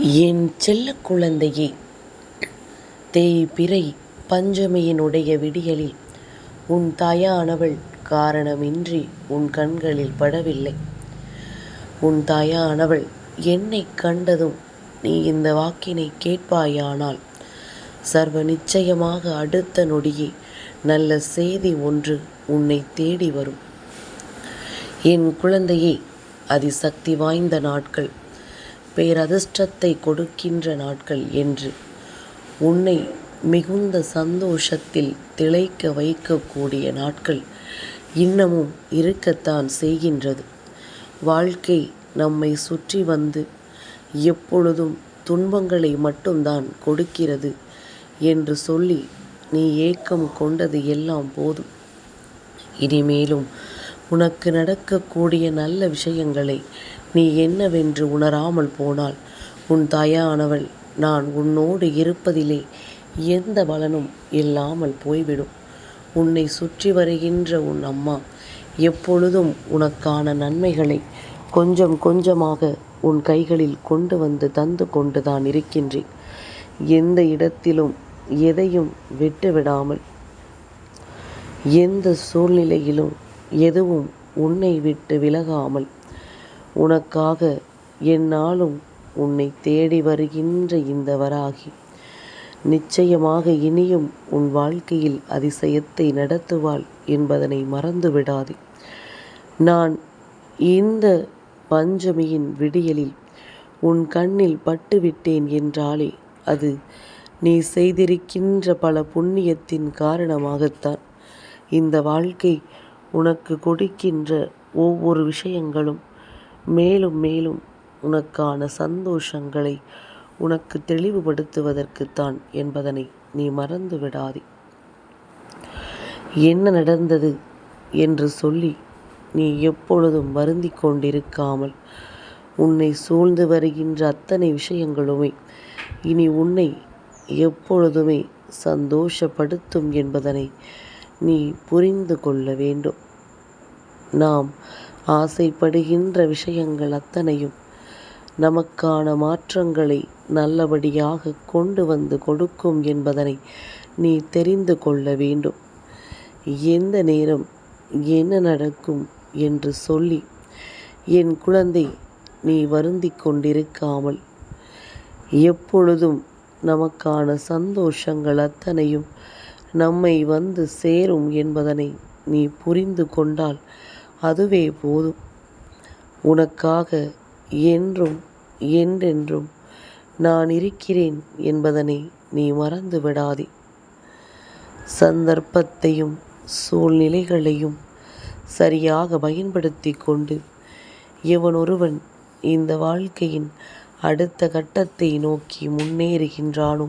என் செல்ல குழந்தையே தேய்பிறை பஞ்சமையினுடைய விடியலில் உன் தாயானவள் காரணமின்றி உன் கண்களில் படவில்லை. உன் தாயானவள் என்னை கண்டதும் நீ இந்த வாக்கினை கேட்பாயானால் சர்வ நிச்சயமாக அடுத்த நொடியே நல்ல செய்தி ஒன்று உன்னை தேடி வரும். என் குழந்தையே அதிசக்தி வாய்ந்த நாட்கள் பேரதிர்ஷ்டத்தை கொடுக்கின்ற நாட்கள் என்று உன்னை மிகுந்த சந்தோஷத்தில் திளைக்க வைக்கக்கூடிய நாட்கள் இன்னமும் இருக்கத்தான் செய்கின்றது. வாழ்க்கை நம்மை சுற்றி வந்து எப்பொழுதும் துன்பங்களை மட்டும்தான் கொடுக்கிறது என்று சொல்லி நீ ஏக்கம் கொண்டது எல்லாம் போதும். இனிமேலும் உனக்கு நடக்கக்கூடிய நல்ல விஷயங்களை நீ என்னவென்று உணராமல் போனால் உன் தாயானவள் நான் உன்னோடு இருப்பதிலே எந்த பலனும் இல்லாமல் போய்விடும். உன்னை சுற்றி வருகின்ற உன் அம்மா எப்பொழுதும் உனக்கான நன்மைகளை கொஞ்சம் கொஞ்சமாக உன் கைகளில் கொண்டு வந்து தந்து கொண்டு தான் இருக்கின்றேன். எந்த இடத்திலும் எதையும் விட்டுவிடாமல் எந்த சூழ்நிலையிலும் எதுவும் உன்னை விட்டு விலகாமல் உனக்காக எந்நாளும் உன்னை தேடி வருகின்ற இந்த வராகி நிச்சயமாக இனியும் உன் வாழ்க்கையில் அதிசயத்தை நடத்துவாள் என்பதனை மறந்து விடாதே. நான் இந்த பஞ்சமியின் விடியலில் உன் கண்ணில் பட்டுவிட்டேன் என்றாலே அது நீ செய்திருக்கின்ற பல புண்ணியத்தின் காரணமாகத்தான். இந்த வாழ்க்கை உனக்கு கொடுக்கின்ற ஒவ்வொரு விஷயங்களும் மேலும் மேலும் உனக்கான சந்தோஷங்களை உனக்கு தெளிவுபடுத்துவதற்குத்தான் என்பதனை நீ மறந்து விடாதே என்ன நடந்தது என்று சொல்லி நீ எப்பொழுதும் வருந்தி கொண்டிருக்காமல் உன்னை சூழ்ந்து வருகின்ற அத்தனை விஷயங்களுமே இனி உன்னை எப்பொழுதுமே சந்தோஷப்படுத்தும் என்பதனை நீ புரிந்து கொள்ள வேண்டும். நாம் ஆசைப்படுகின்ற விஷயங்கள் அத்தனையும் நமக்கான மாற்றங்களை நல்லபடியாக கொண்டு வந்து கொடுக்கும் என்பதனை நீ தெரிந்து கொள்ள வேண்டும். எந்த நேரம் என்ன நடக்கும் என்று சொல்லி என் குழந்தை நீ வருந்தி கொண்டிருக்காமல் எப்பொழுதும் நமக்கான சந்தோஷங்கள் அத்தனையும் நம்மை வந்து சேரும் என்பதனை நீ புரிந்து கொண்டால் அதுவே போதும். உனக்காக என்றும் என்றென்றும் நான் இருக்கிறேன் என்பதனை நீ மறந்து விடாதே. சந்தர்ப்பத்தையும் சூழ்நிலைகளையும் சரியாக பயன்படுத்தி கொண்டு எவனொருவன் இந்த வாழ்க்கையின் அடுத்த கட்டத்தை நோக்கி முன்னேறுகின்றானோ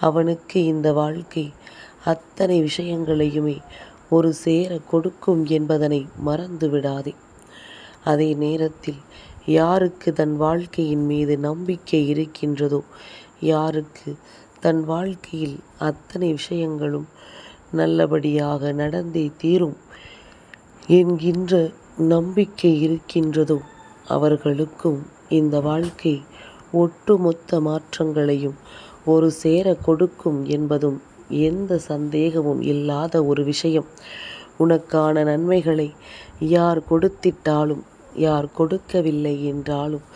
அவனுக்கு இந்த வாழ்க்கை அத்தனை விஷயங்களையுமே ஒரு சேர கொடுக்கும் என்பதனை மறந்து விடாதே. அதே நேரத்தில் யாருக்கு தன் வாழ்க்கையின் மீது நம்பிக்கை இருக்கின்றதோ யாருக்கு தன் வாழ்க்கையில் அத்தனை விஷயங்களும் நல்லபடியாக நடந்தே தீரும் என்கின்ற நம்பிக்கை இருக்கின்றதோ அவர்களுக்கும் இந்த வாழ்க்கை ஒட்டுமொத்த மாற்றங்களையும் ஒரு சேர கொடுக்கும் என்பதும் எந்த சந்தேகமும் இல்லாத ஒரு விஷயம். உனக்கான நன்மைகளை யார் கொடுத்திட்டாலும் யார் கொடுக்கவில்லை என்றாலும்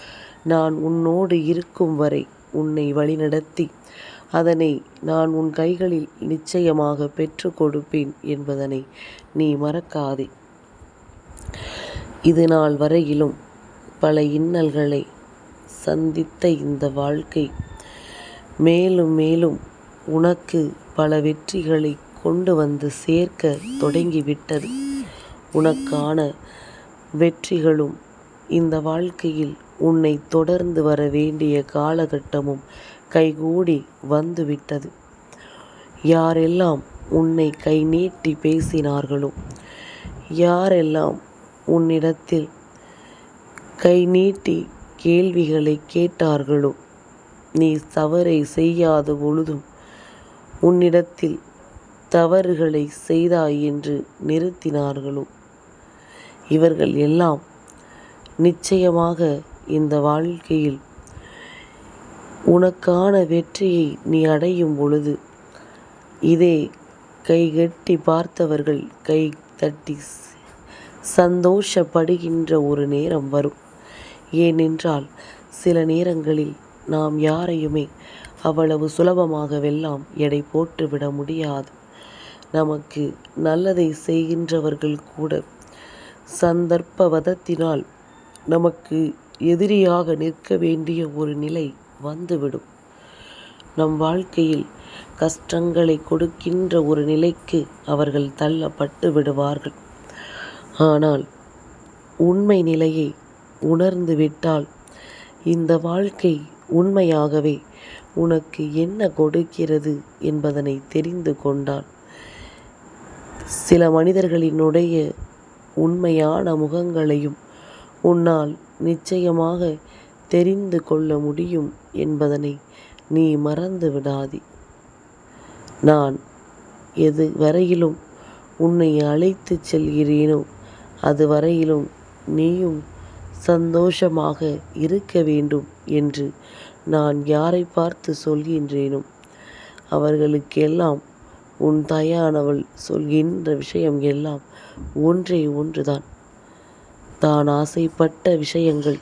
நான் உன்னோடு இருக்கும் வரை உன்னை வழிநடத்தி அதனை நான் உன் கைகளில் நிச்சயமாக பெற்று கொடுப்பேன் என்பதனை நீ மறக்காதே. இது நாள் வரையிலும் பல இன்னல்களை சந்தித்த இந்த வாழ்க்கை மேலும் மேலும் உனக்கு பல வெற்றிகளை கொண்டு வந்து சேர்க்க தொடங்கிவிட்டது. உனக்கான வெற்றிகளும் இந்த வாழ்க்கையில் உன்னை தொடர்ந்து வர வேண்டிய காலகட்டமும் கைகூடி வந்துவிட்டது. யாரெல்லாம் உன்னை கை நீட்டி பேசினார்களோ யாரெல்லாம் உன்னிடத்தில் கை நீட்டி கேள்விகளை கேட்டார்களோ நீ தவறை செய்யாத பொழுதும் உன்னிடத்தில் தவறுகளை செய்தாய் என்று நிறுத்தினார்களோ? இவர்கள் எல்லாம் நிச்சயமாக இந்த வாழ்க்கையில் உனக்கான வெற்றியை நீ அடையும் பொழுது இதே கைகட்டி பார்த்தவர்கள் கை தட்டி சந்தோஷப்படுகின்ற ஒரு நேரம் வரும். ஏனென்றால் சில நேரங்களில் நாம் யாரையுமே அவ்வளவு சுலபமாகவெல்லாம் எடை போட்டுவிட முடியாது. நமக்கு நல்லதை செய்கின்றவர்கள் கூட சந்தர்ப்பவதத்தினால் நமக்கு எதிரியாக நிற்க வேண்டிய ஒரு நிலை வந்துவிடும். நம் வாழ்க்கையில் கஷ்டங்களை கொடுக்கின்ற ஒரு நிலைக்கு அவர்கள் தள்ளப்பட்டு விடுவார்கள். ஆனால் உண்மை நிலையை உணர்ந்து விட்டால் இந்த வாழ்க்கை உண்மையாகவே உனக்கு என்ன கொடுக்கிறது என்பதனை தெரிந்து கொண்டான். சில மனிதர்களினுடைய உண்மையான முகங்களையும் உன்னால் நிச்சயமாக தெரிந்து கொள்ள முடியும் என்பதனை நீ மறந்து விடாதே. நான் எது வரையிலும் உன்னை அழைத்துச் செல்கிறேனோ அது வரையிலும் நீயும் சந்தோஷமாக இருக்க வேண்டும் என்று நான் யாரை பார்த்து சொல்கின்றேனோ அவர்களுக்கெல்லாம் உன் தாயானவள் சொல்கின்ற விஷயம் எல்லாம் ஒன்றே ஒன்றுதான். தான் ஆசைப்பட்ட விஷயங்கள்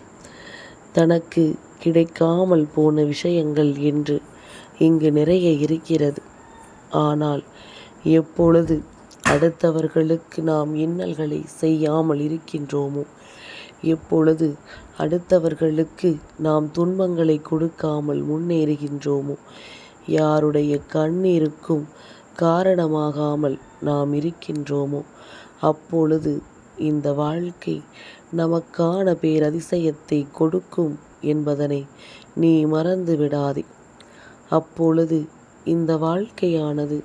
தனக்கு கிடைக்காமல் போன விஷயங்கள் என்று இங்கு நிறைய இருக்கிறது. ஆனால் எப்பொழுது அடுத்தவர்களுக்கு நாம் இன்னல்களை செய்யாமல் இருக்கின்றோமோ எப்பொழுது அடுத்தவர்களுக்கு நாம் துன்பங்களை கொடுக்காமல் முன்னேறுகின்றோமோ? யாருடைய கண்ணீருக்கும் காரணமாகாமல் நாம் இருக்கின்றோமோ? அப்பொழுது இந்த வாழ்க்கை நமக்கான பேரதிசயத்தை கொடுக்கும் என்பதனை நீ மறந்து விடாதே. அப்பொழுது இந்த வாழ்க்கையானது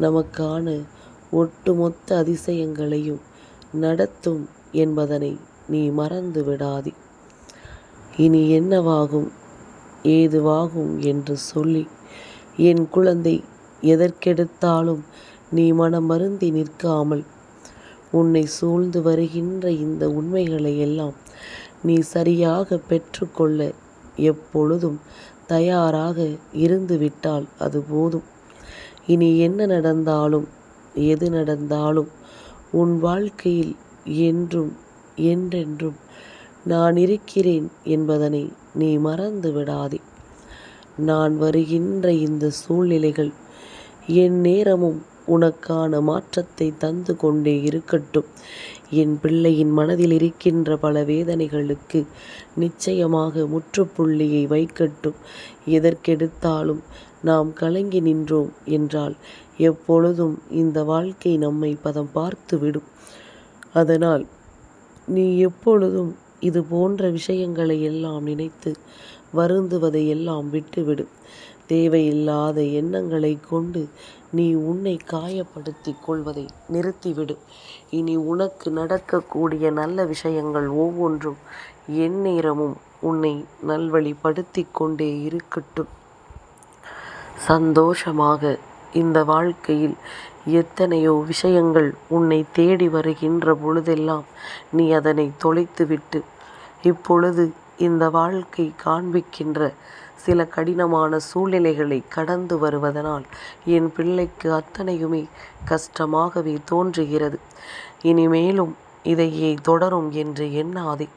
நமக்கான ஒட்டுமொத்த அதிசயங்களையும் நடத்தும் என்பதனை நீ மறந்து விடாதே. இனி என்னவாகும்? ஏதுவாகும் என்று சொல்லி என் குழந்தை எதற்கெடுத்தாலும் நீ மனமருந்தி நிற்காமல் உன்னை சூழ்ந்து வருகின்ற இந்த உண்மைகளை எல்லாம் நீ சரியாக பெற்றுக்கொள்ள எப்பொழுதும் தயாராக இருந்துவிட்டால் அது போதும். இனி என்ன நடந்தாலும் எது நடந்தாலும் உன் வாழ்க்கையில் என்றும் என்றென்றும் நான் இருக்கிறேன் என்பதனை நீ மறந்து விடாதே நான் வருகின்ற இந்த சூழ்நிலைகள் என் நேரமும் உனக்கான மாற்றத்தை தந்து கொண்டே இருக்கட்டும். என் பிள்ளையின் மனதில் இருக்கின்ற பல வேதனைகளுக்கு நிச்சயமாக முற்றுப்புள்ளியை வைக்கட்டும். எதற்கெடுத்தாலும் நாம் கலங்கி நின்றோம் என்றால் எப்பொழுதும் இந்த வாழ்க்கை நம்மை பதம் பார்த்து விடும் அதனால் நீ எப்பொழுதும் இது போன்ற விஷயங்களை எல்லாம் நினைத்து வருந்துவதை எல்லாம் விட்டுவிடு. தேவையில்லாத எண்ணங்களை கொண்டு நீ உன்னை காயப்படுத்தி கொள்வதை நிறுத்திவிடு. இனி உனக்கு நடக்கக்கூடிய நல்ல விஷயங்கள் ஒவ்வொன்றும் எந்நேரமும் உன்னை நல்வழிப்படுத்தி கொண்டே இருக்கட்டும். சந்தோஷமாக இந்த வாழ்க்கையில் எத்தனையோ விஷயங்கள் உன்னை தேடி வருகின்ற பொழுதெல்லாம் நீ அதனை தொலைத்துவிட்டு இப்பொழுது இந்த வாழ்க்கை காண்பிக்கின்ற சில கடினமான சூழ்நிலைகளை கடந்து வருவதனால் என் பிள்ளைக்கு அத்தனையுமே கஷ்டமாகவே தோன்றுகிறது. இனிமேலும் இதையே தொடரும் என்று எண்ணாதே.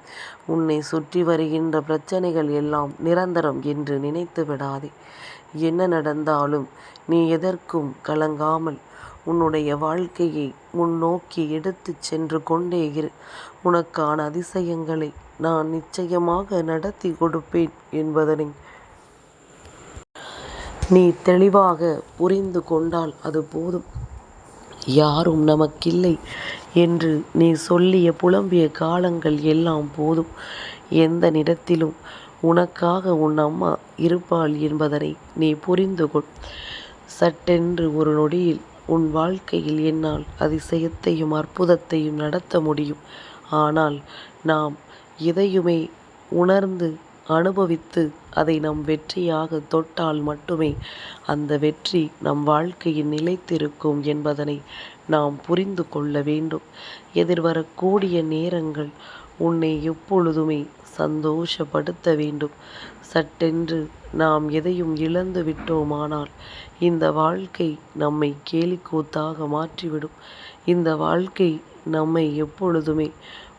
உன்னை சுற்றி வருகின்ற பிரச்சனைகள் எல்லாம் நிரந்தரம் என்று நினைத்து விடாதே. என்ன நடந்தாலும் நீ எதற்கும் கலங்காமல் உன்னுடைய வாழ்க்கையை முன்னோக்கி எடுத்துச் சென்று கொண்டே இரு. உனக்கான அதிசயங்களை நான் நிச்சயமாக நடத்தி கொடுப்பேன் என்பதனை. நீ தெளிவாக புரிந்து கொண்டால் அது போதும். யாரும் நமக்கில்லை என்று நீ சொல்லிய புலம்பிய காலங்கள் எல்லாம் போதும். எந்த நிறத்திலும் உனக்காக உன் அம்மா இருப்பாள் என்பதனை நீ புரிந்து கொள் சட்டென்று ஒரு நொடியில் உன் வாழ்க்கையில் என்னால் அதிசயத்தையும் அற்புதத்தையும் நடத்த முடியும். ஆனால் நாம் எதையுமே உணர்ந்து அனுபவித்து அதை நம் வெற்றியாக தொட்டால் மட்டுமே அந்த வெற்றி நம் வாழ்க்கையில் நிலைத்திருக்கும் என்பதனை நாம் புரிந்து கொள்ள வேண்டும். எதிர்வரக்கூடிய நேரங்கள் உன்னை எப்பொழுதுமே சந்தோஷப்படுத்த வேண்டும். சட்டென்று நாம் எதையும் இழந்து விட்டோமானால் இந்த வாழ்க்கை நம்மை கேலிக்கூத்தாக மாற்றிவிடும். இந்த வாழ்க்கை நம்மை எப்பொழுதுமே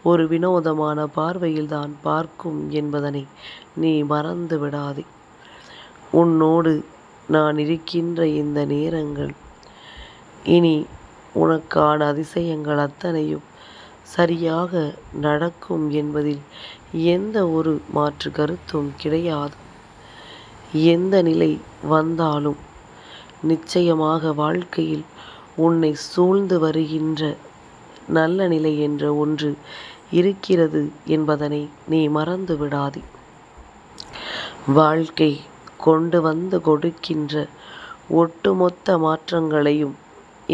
ஒரு வினோதமான பார்வையில்தான் பார்க்கும் என்பதனை நீ மறந்து விடாதே. உன்னோடு நான் இருக்கின்ற இந்த நேரங்கள் இனி உனக்கான அதிசயங்கள் அத்தனையும் சரியாக நடக்கும் என்பதில் எந்த ஒரு மாற்று கருத்தும் கிடையாது. எந்த நிலை வந்தாலும் நிச்சயமாக வாழ்க்கையில் உன்னை சூழ்ந்து வருகின்ற நல்ல நிலை என்ற ஒன்று இருக்கிறது என்பதனை நீ மறந்து விடாதே வாழ்க்கை கொண்டு வந்து கொடுக்கின்ற ஒட்டுமொத்த மாற்றங்களையும்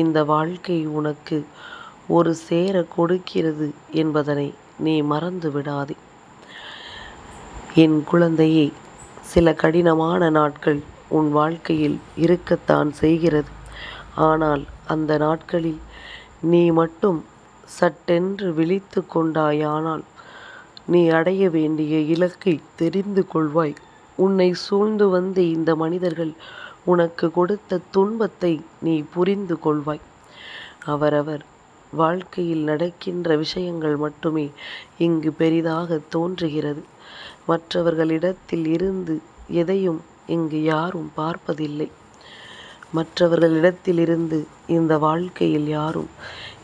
இந்த வாழ்க்கை உனக்கு ஒரு சேர கொடுக்கிறது என்பதனை நீ மறந்து விடாதே என் குழந்தையே சில கடினமான நாட்கள் உன் வாழ்க்கையில் இருக்கத்தான் செய்கிறது. ஆனால் அந்த நாட்களில் நீ மட்டும் சட்டென்று விழித்து கொண்டாயானால் நீ அடைய வேண்டிய இலக்கை தெரிந்து கொள்வாய். உன்னை சூழ்ந்து வந்த இந்த மனிதர்கள் உனக்கு கொடுத்த துன்பத்தை நீ புரிந்து கொள்வாய். அவரவர் வாழ்க்கையில் நடக்கின்ற விஷயங்கள் மட்டுமே இங்கு பெரிதாக தோன்றுகிறது. மற்றவர்களிடத்தில் இருந்து எதையும் இங்கு யாரும் பார்ப்பதில்லை. மற்றவர்களிடத்திலிருந்து இந்த வாழ்க்கையில் யாரும்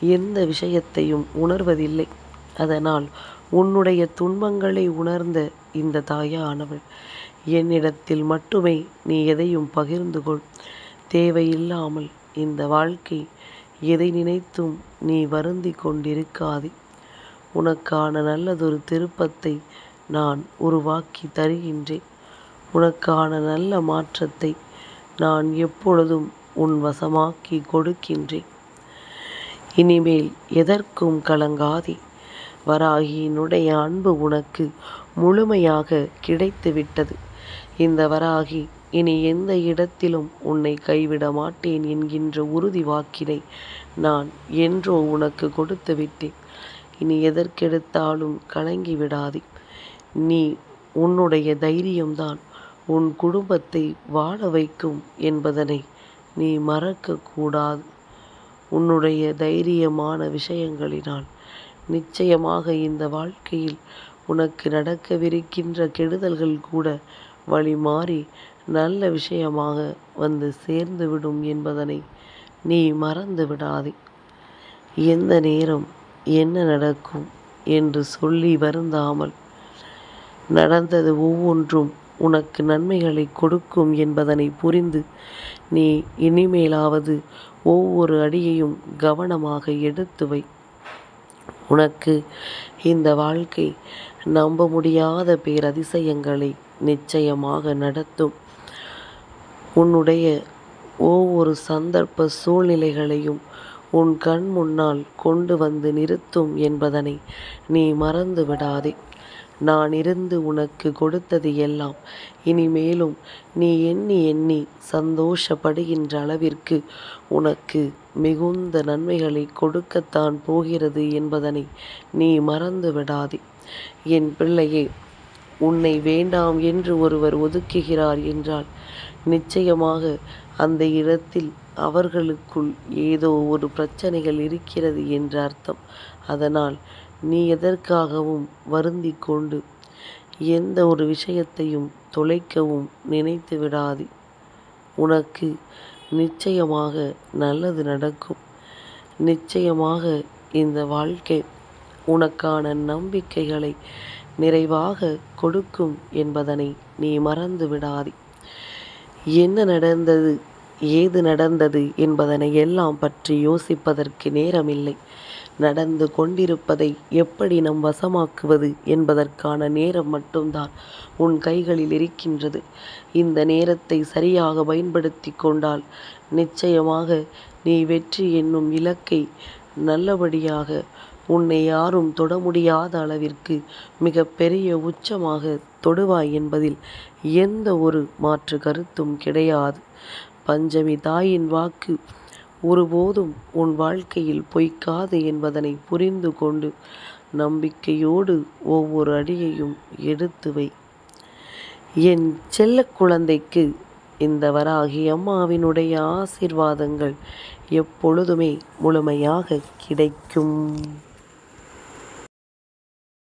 எந்த விஷயத்தையும் உணர்வதில்லை. அதனால் உன்னுடைய துன்பங்களை உணர்ந்த இந்த தாயானவள் என்னிடத்தில் மட்டுமே நீ எதையும் பகிர்ந்து கொள். தேவையில்லாமல் இந்த வாழ்க்கை எதை நினைத்தும் நீ வருந்தி கொண்டிருக்காதே. உனக்கான நல்லதொரு திருப்பத்தை நான் உருவாக்கி தருகின்றேன். உனக்கான நல்ல மாற்றத்தை நான் எப்பொழுதும் உன் வசமாக்கி கொடுக்கின்றேன். இனிமேல் எதற்கும் கலங்காதே. வராகியினுடைய அன்பு உனக்கு முழுமையாக கிடைத்துவிட்டது. இந்த வராகி இனி எந்த இடத்திலும் உன்னை கைவிட மாட்டேன் என்கின்ற உறுதி வாக்கினை நான் என்றோ உனக்கு கொடுத்து விட்டேன் இனி எதற்கெடுத்தாலும் கலங்கி விடாதே நீ உன்னுடைய தைரியம்தான். உன் குடும்பத்தை வாழ வைக்கும் என்பதனை நீ மறக்கக்கூடாது. உன்னுடைய தைரியமான விஷயங்களினால். நிச்சயமாக இந்த வாழ்க்கையில் உனக்கு நடக்கவிருக்கின்ற கெடுதல்கள் கூட வழி மாறி நல்ல விஷயமாக வந்து சேர்ந்துவிடும் என்பதனை நீ மறந்து விடாதே. எந்த நேரம் என்ன நடக்கும் என்று சொல்லி வருந்தாமல் நடந்தது ஒவ்வொன்றும் உனக்கு நன்மைகளை கொடுக்கும் என்பதனை புரிந்து நீ இனிமேலாவது ஒவ்வொரு அடியையும் கவனமாக எடுத்து வை. உனக்கு இந்த வாழ்க்கை நம்ப முடியாத பேரதிசயங்களை நிச்சயமாக நடத்தும். உன்னுடைய ஒவ்வொரு சந்தர்ப்ப சூழ்நிலைகளையும் உன் கண் முன்னால் கொண்டு வந்து நிறுத்தும் என்பதனை நீ மறந்து விடாதே நான் இருந்து உனக்கு கொடுத்தது எல்லாம். இனிமேலும் நீ எண்ணி எண்ணி சந்தோஷப்படுகின்ற அளவிற்கு உனக்கு மிகுந்த நன்மைகளை கொடுக்கத்தான் போகிறது என்பதனை நீ மறந்து விடாதே. என் பிள்ளையே உன்னை வேண்டாம் என்று ஒருவர் ஒதுக்குகிறார் என்றால் நிச்சயமாக அந்த இடத்தில் அவர்களுக்குள் ஏதோ ஒரு பிரச்சனைகள் இருக்கிறது என்ற அர்த்தம். அதனால் நீ எதற்காகவும் வருந்தி கொண்டு எந்த ஒரு விஷயத்தையும் தொலைக்கவும் நினைத்து விடாதே. உனக்கு நிச்சயமாக நல்லது நடக்கும். நிச்சயமாக இந்த வாழ்க்கை உனக்கான நம்பிக்கைகளை நிறைவாக கொடுக்கும் என்பதனை நீ மறந்து விடாதே. என்ன நடந்தது ஏது நடந்தது என்பதனை எல்லாம் பற்றி யோசிப்பதற்கு நேரமில்லை. நடந்து கொண்டிருப்பதை எப்படி நம் வசமாக்குவது என்பதற்கான நேரம் மட்டும்தான் உன் கைகளில் இருக்கின்றது. இந்த நேரத்தை சரியாக பயன்படுத்தி கொண்டால் நிச்சயமாக நீ வெற்றி என்னும் இலக்கை நல்லபடியாக உன்னை யாரும் தொட முடியாத அளவிற்கு மிக பெரிய உச்சமாக தொடுவாய் என்பதில் எந்த ஒரு மாற்று கருத்தும் கிடையாது. பஞ்சமி தாயின் வாக்கு ஒருபோதும் உன் வாழ்க்கையில் பொய்க்காது என்பதனை புரிந்து கொண்டு நம்பிக்கையோடு ஒவ்வொரு அடியையும் எடுத்து வை. என் செல்ல குழந்தைக்கு இந்த வராகி அம்மாவினுடைய ஆசீர்வாதங்கள் எப்பொழுதுமே முழுமையாக கிடைக்கும்.